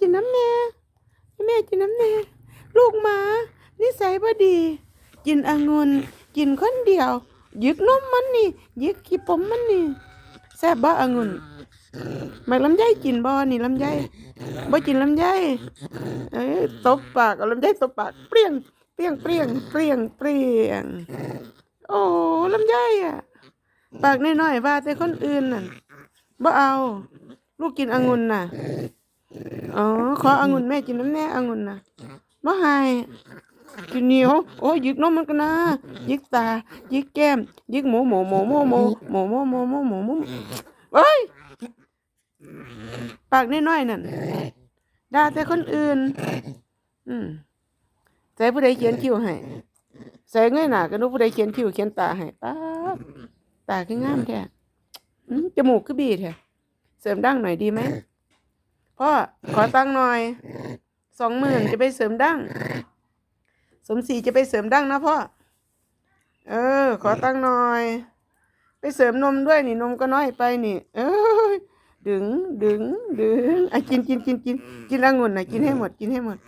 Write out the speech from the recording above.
กินน้ำแน่ให้แม่กินน้ำแน่ลูกหมา นิสัยบ่ดี กินองุ่นกินคนเดียวยึกนมมันนี่ยึกขี้ผมมันนี่แซ่บบ่องุ่นแม่ลำไยกินบ่นี่ลำไยบ่กินลำไยเอ้ยตบปากเอาลำไยตบปากเปรี้ยงเปรี้ยงเปรี้ยงเปรี้ยงเปรี้ยงโอ้ลำไยอะปากน้อยๆว่าแต่คนอื่นน่ะบ่เอา ลูกกินองุ่นน่ะ อ๋อขอองุ่นแม่กินน้ำแน่องุ่นนะบ่ให้กินเหนียวโอ้ยยิกนมมันกันนะยิกตายิกแก้มยิกหมูหมูหมูหมูหมูหมูหมูหมูหมูหมูหมูเอ้ยปากน้อยๆนั่นด่าแต่คนอื่น อืมใส่ผู้ใดเขียนคิ้วให้ใส่เงยหน้ากันดูผู้ใดเขียนคิ้วเขียนตาให้ป๊าบตาคืองามแท้อืมจมูกคือบีแท้เสริมดั้งหน่อยดีไหม พ่อขอตังค์หน่อยสองหมื่นจะไปเสริมดั้งสมศรีจะไปเสริมดั้งนะพ่อเออ ขอตังค์หน่อย ไปเสริมนมด้วยนี่นมก็น้อยไปนี่ เออดึงดึงดึงอะกินกินกินกินกินองุ่นนะกินให้หมดกินให้หมด